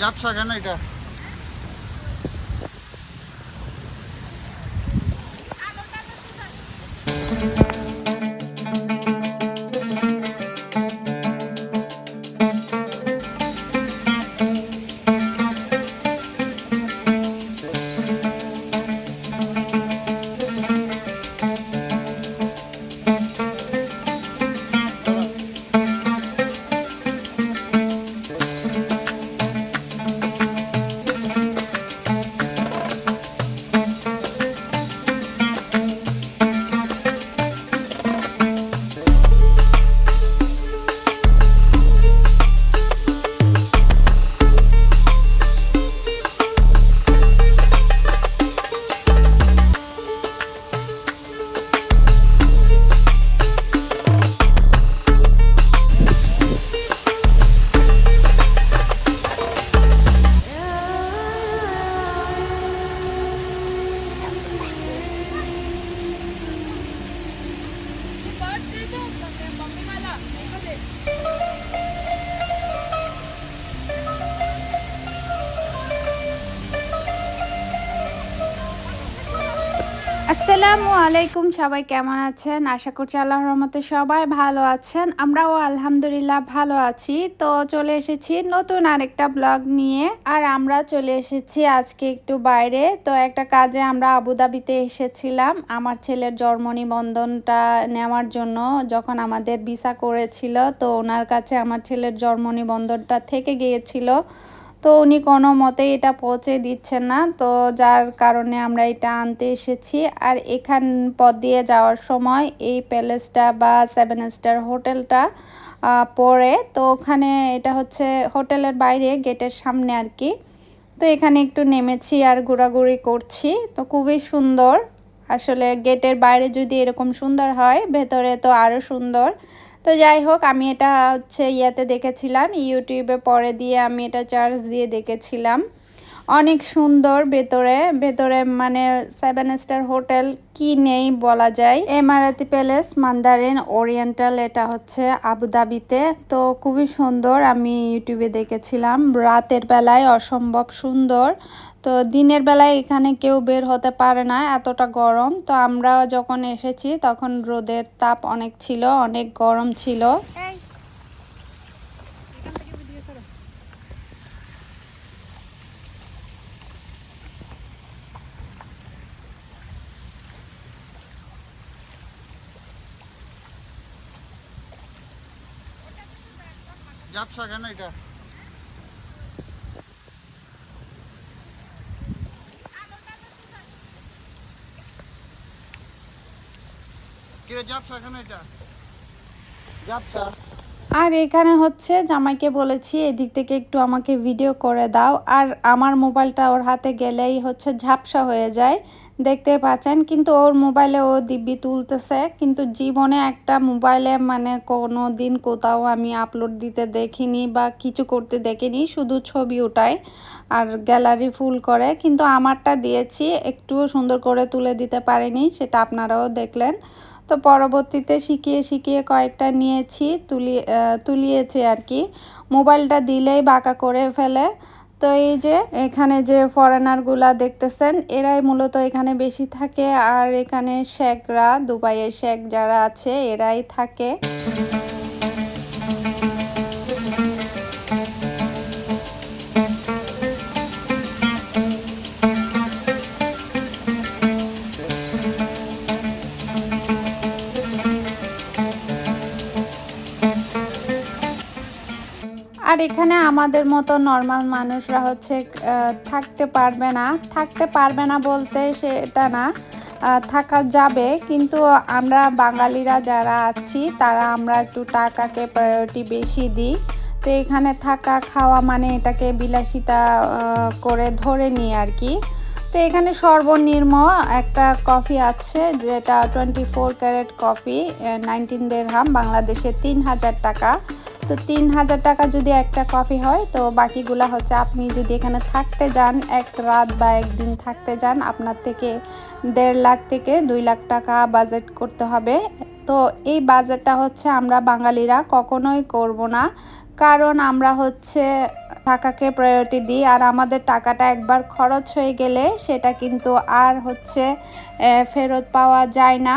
ঝাপসা কেন এটা আসসালামু আলাইকুম, সবাই কেমন আছেন? আশা করছি আল্লাহর রহমতে সবাই ভালো আছেন। আমরাও আলহামদুলিল্লাহ ভালো আছি। তো চলে এসেছি নতুন আরেকটা ব্লগ নিয়ে। আর আমরা চলে এসেছি আজকে একটু বাইরে। তো একটা কাজে আমরা আবুধাবিতে এসেছিলাম। আমার ছেলের জন্ম নিবন্ধনটা নেওয়ার জন্য যখন আমাদের ভিসা করেছিল, তো ওনার কাছে আমার ছেলের জন্ম নিবন্ধনটা থেকে গিয়েছিল। তো উনি কোনো মতেই এটা পৌঁছে দিচ্ছেন না। তো যার কারণে আমরা এটা আনতে এসেছি। আর এখান পথ দিয়ে যাওয়ার সময় এই প্যালেসটা বা সেভেন স্টার হোটেলটা পড়ে। তো ওখানে এটা হচ্ছে হোটেলের বাইরে, গেটের সামনে আর কি। তো এখানে একটু নেমেছি আর ঘোরাঘুরি করছি। তো খুবই সুন্দর। আসলে গেটের বাইরে যদি এরকম সুন্দর হয়, ভেতরে তো আরও সুন্দর। তো যাই হোক, আমি এটা হচ্ছে ইয়াতে দেখেছিলাম, ইউটিউবে পরে দিয়ে আমি এটা চার্জ দিয়ে দেখেছিলাম। অনেক সুন্দর ভেতরে ভেতরে মানে সেভেন স্টার হোটেল কি নেই বলা যায়। এমারাতি প্যালেস মান্দারিন ওরিয়েন্টাল এটা হচ্ছে আবুধাবিতে তো খুবই সুন্দর, আমি ইউটিউবে দেখেছিলাম। রাতের বেলায় অসম্ভব সুন্দর। তো দিনের বেলায় এখানে কেউ বের হতে পারে না, এতটা গরম। তো আমরা যখন এসেছি, তখন রোদের তাপ অনেক ছিল, অনেক গরম ছিল। ঝাপসা কেন এটা কিরে ঝাপসা কেন এটা ঝাপসা আর এখানে হচ্ছে জামাইকে বলেছি এদিক থেকে একটু আমাকে ভিডিও করে দাও। আর আমার মোবাইলটা ওর হাতে গেলেই হচ্ছে ঝাপসা হয়ে যায়। দেখতে পাচ্ছেন? কিন্তু ওর মোবাইলে ও দিব্যি তুলতেছে। কিন্তু জীবনে একটা মোবাইলে মানে কোনো দিন কোথাও আমি আপলোড দিতে দেখিনি বা কিছু করতে দেখিনি শুধু ছবি ওঠায় আর গ্যালারি ফুল করে। কিন্তু আমারটা দিয়েছি একটুও সুন্দর করে তুলে দিতে পারিনি সেটা আপনারাও দেখলেন। তো পরবর্তীতে শিখিয়ে শিখিয়ে কয়েকটা নিয়েছি তুলিয়ে তুলিয়েছে আর কি। মোবাইলটা দিলেই বাঁকা করে ফেলে। তো এই যে এখানে যে ফরেনারগুলা দেখতেছেন, এরাই মূলত এখানে বেশি থাকে। আর এখানে শেখরা, দুবাইয়ের শেখ যারা আছে, এরাই থাকে। আর এখানে আমাদের মতো নর্মাল মানুষরা হচ্ছে থাকতে পারবে না। থাকতে পারবে না বলতে সেটা না থাকা যাবে। কিন্তু আমরা বাঙালিরা যারা আছি, তারা আমরা একটু টাকাকে প্রায়োরিটি বেশি দিই। তো এখানে থাকা, খাওয়া মানে এটাকে বিলাসিতা করে ধরে নিই আর কি। তো এখানে সর্বনিম্ন একটা কফি আছে, যেটা twenty four carat coffee nineteen দেড়হাম বাংলাদেশে তিন হাজার টাকা। তো তিন হাজার টাকা যদি একটা কফি হয়, তো বাকিগুলা হচ্ছে আপনি যদি এখানে থাকতে যান, এক রাত বা একদিন থাকতে যান, আপনার থেকে দেড় লাখ থেকে দুই লাখ টাকা বাজেট করতে হবে। তো এই বাজেটটা হচ্ছে আমরা বাঙালিরা কখনোই করব না। কারণ আমরা হচ্ছে টাকাকে প্রায়োরিটি দিই, আর আমাদের টাকাটা একবার খরচ হয়ে গেলে সেটা কিন্তু আর হচ্ছে ফেরত পাওয়া যায় না।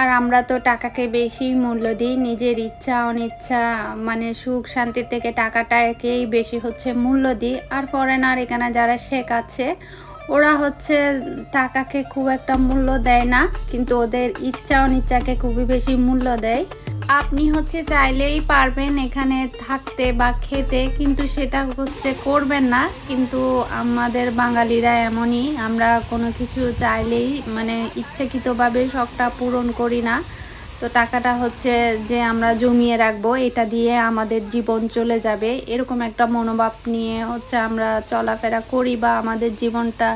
আর আমরা তো টাকাকে বেশি মূল্য দিই, নিজের ইচ্ছা, অনিচ্ছা মানে সুখ শান্তির থেকে টাকাটাকেই বেশি হচ্ছে মূল্য দিই। আর ফরেনার এখানে যারা শেখাচ্ছে ওরা হচ্ছে টাকাকে খুব একটা মূল্য দেয় না, কিন্তু ওদের ইচ্ছা, অনিচ্ছাকে খুবই বেশি মূল্য দেয়। আপনি হচ্ছে চাইলেই পারবেন এখানে থাকতে বা খেতে, কিন্তু সেটা হচ্ছে করবেন না। কিন্তু আমাদের বাঙালিরা এমনই, আমরা কোনো কিছু চাইলেই মানে ইচ্ছাকৃতভাবে শখটা পূরণ করি না। তো টাকাটা হচ্ছে যে আমরা জমিয়ে রাখব, এটা দিয়ে আমাদের জীবন চলে যাবে। এরকম একটা মনোভাব নিয়ে হচ্ছে আমরা চলাফেরা করি বা আমাদের জীবনটা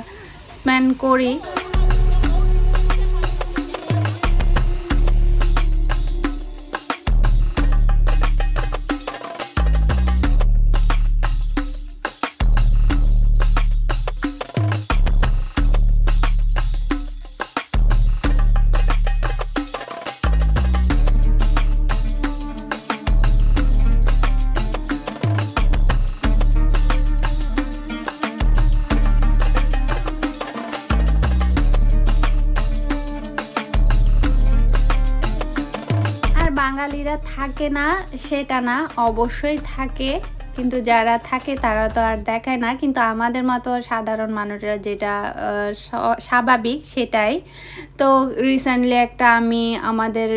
স্পেন্ড করি। বাঙালিরা থাকে না, সেটা না, অবশ্যই থাকে। কিন্তু যারা থাকে, তারা তো আর দেখায় না। কিন্তু আমাদের মতো সাধারণ মানুষরা যেটা স্বাভাবিক সেটাই। তো রিসেন্টলি একটা আমি আমাদের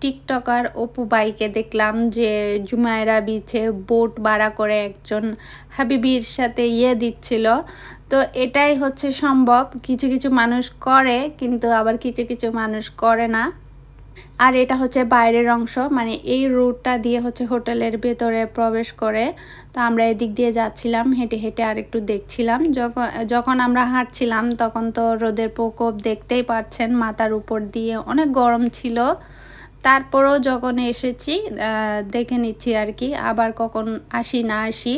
টিকটকার অপু বাইকে দেখলাম যে জুমায়রা বিচে বোট ভাড়া করে একজন হাবিবির সাথে ইয়ে দিচ্ছিল। তো এটাই হচ্ছে সম্ভব। কিছু কিছু মানুষ করে, কিন্তু আবার কিছু কিছু মানুষ করে না। আর এটা হচ্ছে বাইরের অংশ মানে এই রুটটা দিয়ে হচ্ছে হোটেলের ভেতরে প্রবেশ করে। তো আমরা এদিক দিয়ে যাচ্ছিলাম, হেঁটে হেঁটে আর একটু দেখছিলাম। যখন যখন আমরা হাঁটছিলাম, তখন তো রোদের প্রকোপ দেখতেই পাচ্ছেন, মাথার উপর দিয়ে অনেক গরম ছিল। তারপরেও যখন এসেছি দেখে নিচ্ছি আর কি, আবার কখন আসি না আসি।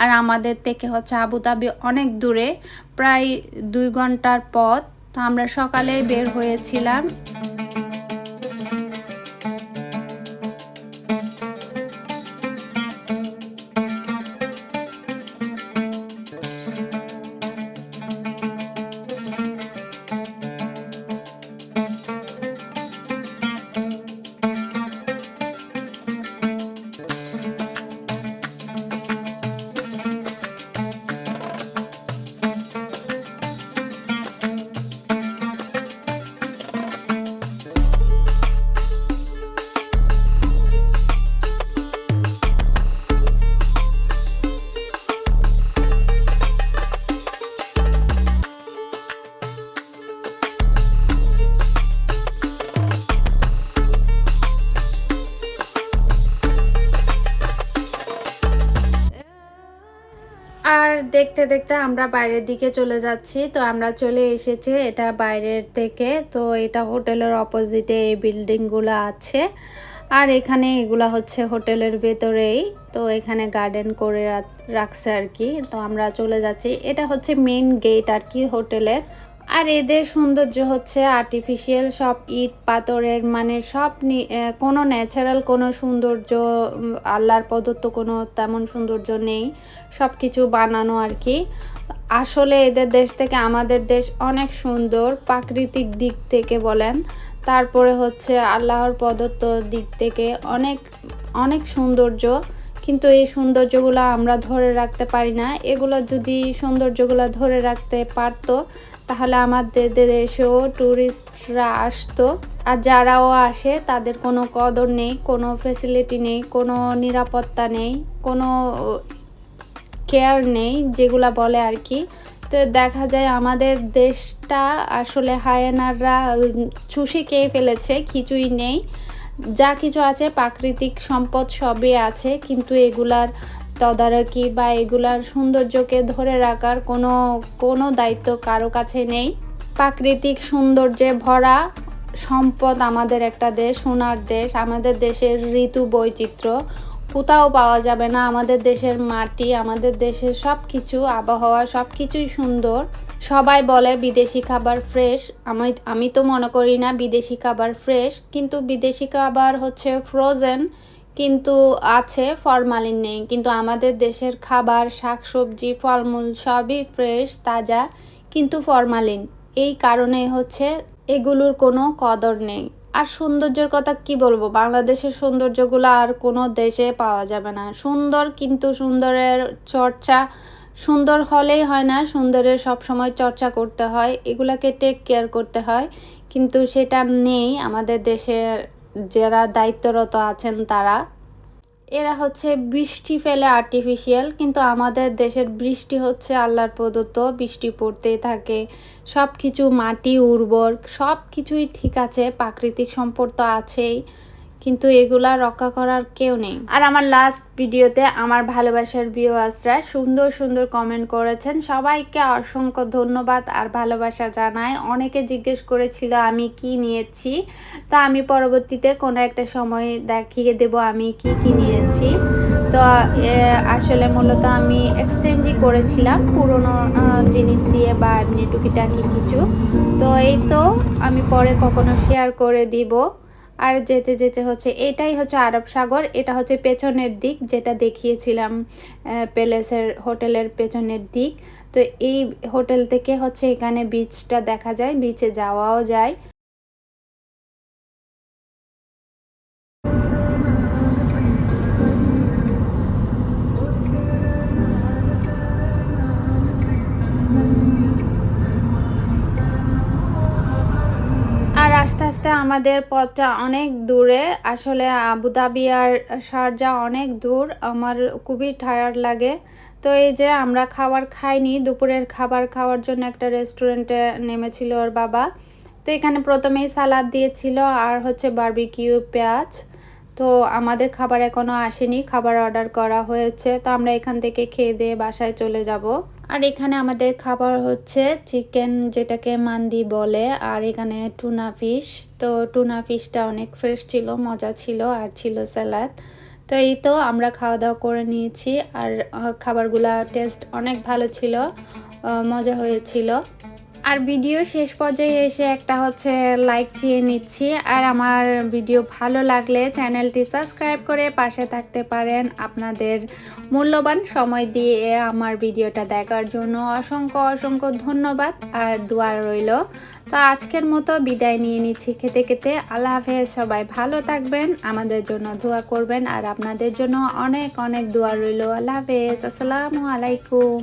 আর আমাদের থেকে হচ্ছে আবুধাবি অনেক দূরে, প্রায় দুই ঘণ্টার পথ। তো আমরা সকালে বের হয়েছিলাম। দেখতে দেখতে আমরা বাইরের দিকে চলে যাচ্ছি। তো আমরা চলে এসেছি এটা বাইরের থেকে। তো এটা হোটেলের অপোজিটে এই বিল্ডিংগুলো আছে। আর এখানে এগুলা হচ্ছে হোটেলের ভেতরেই। তো এখানে গার্ডেন করে রাখছে আর কি। তো আমরা চলে যাচ্ছি। এটা হচ্ছে মেন গেট আর কি হোটেলের। আর এদের সৌন্দর্য হচ্ছে আর্টিফিশিয়াল সব ইট, পাথরের মানে সব কোনো ন্যাচারাল কোনো সৌন্দর্য আল্লাহর প্রদত্ত কোনো তেমন সৌন্দর্য নেই। সব কিছু বানানো আর কি। আসলে এদের দেশ থেকে আমাদের দেশ অনেক সুন্দর প্রাকৃতিক দিক থেকে বলেন। তারপরে হচ্ছে আল্লাহর প্রদত্ত দিক থেকে অনেক অনেক সৌন্দর্য। কিন্তু এই সৌন্দর্যগুলো আমরা ধরে রাখতে পারি না। এগুলো যদি সৌন্দর্যগুলো ধরে রাখতে পারতো তাহলে আমাদের দেশেও ট্যুরিস্টরা আসতো। আর যারাও আসে, তাদের কোনো কদর নেই, কোনো ফেসিলিটি নেই, কোনো নিরাপত্তা নেই, কোনো কেয়ার নেই, যেগুলা বলে আর কি। তো দেখা যায় আমাদের দেশটা আসলে হায়ানাররা চুষে খেয়ে ফেলেছে, কিছুই নেই। যা কিছু আছে, প্রাকৃতিক সম্পদ সবই আছে, কিন্তু এগুলার তদারকি বা এগুলার সৌন্দর্যকে ধরে রাখার কোনো কোনো দায়িত্ব কারও কাছে নেই। প্রাকৃতিক সৌন্দর্যে ভরা সম্পদ আমাদের একটা দেশ, সোনার দেশ, আমাদের দেশের ঋতু বৈচিত্র্য। কোথাও পাওয়া যাবে না, আমাদের দেশের মাটি, আমাদের দেশের সব কিছু আবহাওয়া সব কিছুই সুন্দর। সবাই বলে বিদেশি খাবার ফ্রেশ, আমি আমি তো মনে করি না বিদেশি খাবার ফ্রেশ, কিন্তু বিদেশি খাবার হচ্ছে ফ্রোজেন কিন্তু আছে ফরমালিন নেই। কিন্তু আমাদের দেশের খাবার, শাকসবজি, ফলমূল সবই ফ্রেশ তাজা, কিন্তু ফরমালিন এই কারণে হচ্ছে এগুলোর কোনো কদর নেই। আর সৌন্দর্যের কথা কি বলব? বাংলাদেশের সৌন্দর্যগুলো আর কোনো দেশে পাওয়া যাবে না। সুন্দর কিন্তু সুন্দরের চর্চা, সুন্দর হলেই হয় না, সুন্দরের সব সময় চর্চা করতে হয়, এগুলাকে টেক কেয়ার করতে হয়। কিন্তু সেটা নেই আমাদের দেশের যারা দায়িত্বরত আছেন তারা, এরা হচ্ছে বৃষ্টি ফেলে আর্টিফিশিয়াল কিন্তু আমাদের দেশের বৃষ্টি হচ্ছে আল্লাহর প্রদত্ত, বৃষ্টি পড়তেই থাকে সব কিছু মাটি উর্বর সব কিছুই ঠিক আছে, প্রাকৃতিক সম্পদ তো আছেই। কিন্তু এগুলা রক্ষা করার কেউ নেই। আর আমার লাস্ট ভিডিওতে আমার ভালোবাসার ভিউয়ার্সরা সুন্দর সুন্দর কমেন্ট করেছেন। সবাইকে অসংখ্য ধন্যবাদ আর ভালোবাসা জানাই অনেকে জিজ্ঞেস করেছিল, আমি কি নিয়েছি? তা আমি পরবর্তীতে কোনো একটা সময় দেখিয়ে দেব, আমি কি কি নিয়েছি। তো আসলে মূলত আমি এক্সচেঞ্জই করেছিলাম পুরনো জিনিস দিয়ে বা এমনি টুকিটাকি কিছু। তো, এই তো আমি পরে কখনো শেয়ার করে দিব। আর যেতে যেতে হচ্ছে, এটাই হচ্ছে আরব সাগর, এটা হচ্ছে পেছনের দিক যেটা দেখিয়েছিলাম প্যালেসের, হোটেলের পেছনের দিক। তো এই হোটেল থেকে হচ্ছে এখানে বিচটা দেখা যায় বিচে যাওয়াও যায়। আস্তে আস্তে আমাদের পথটা অনেক দূরে। আসলে আবুধাবি আর শারজা অনেক দূর। আমার খুবই টায়ার্ড লাগে। তো এই যে আমরা খাবার খাইনি, দুপুরের খাবার খাওয়ার জন্য একটা রেস্টুরেন্টে নেমেছিল ওর বাবা। তো এখানে প্রথমেই সালাদ দিয়েছিল আর হচ্ছে বারবিকিউ পেঁয়াজ। তো আমাদের খাবার এখনও আসেনি, খাবার অর্ডার করা হয়েছে। তো আমরা এখান থেকে খেয়ে দিয়ে বাসায় চলে যাব। আর এখানে আমাদের খাবার হচ্ছে চিকেন যেটাকে মান্দি বলে, আর এখানে টুনা ফিশ। তো টুনা ফিশটা অনেক ফ্রেশ ছিল, মজা ছিল, আর ছিল স্যালাদ তো এই তো আমরা খাওয়া দাওয়া করে নিয়েছি, আর খাবারগুলা টেস্ট অনেক ভালো ছিল মজা হয়েছিল। আর ভিডিও শেষ পর্যায়ে এসে একটা হচ্ছে লাইক চেয়ে নিচ্ছি। আর আমার ভিডিও ভালো লাগলে চ্যানেলটি সাবস্ক্রাইব করে পাশে থাকতে পারেন। আপনাদের মূল্যবান সময় দিয়ে আমার ভিডিওটা দেখার জন্য অসংখ্য অসংখ্য ধন্যবাদ আর দোয়া রইল। তো আজকের মতো বিদায় নিয়ে নিচ্ছি খেতে খেতে। আল্লাহ হাফেজ, সবাই ভালো থাকবেন, আমাদের জন্য দোয়া করবেন আর আপনাদের জন্য অনেক অনেক দোয়া রইল। আল্লাহ হাফেজ, আসসালামু আলাইকুম।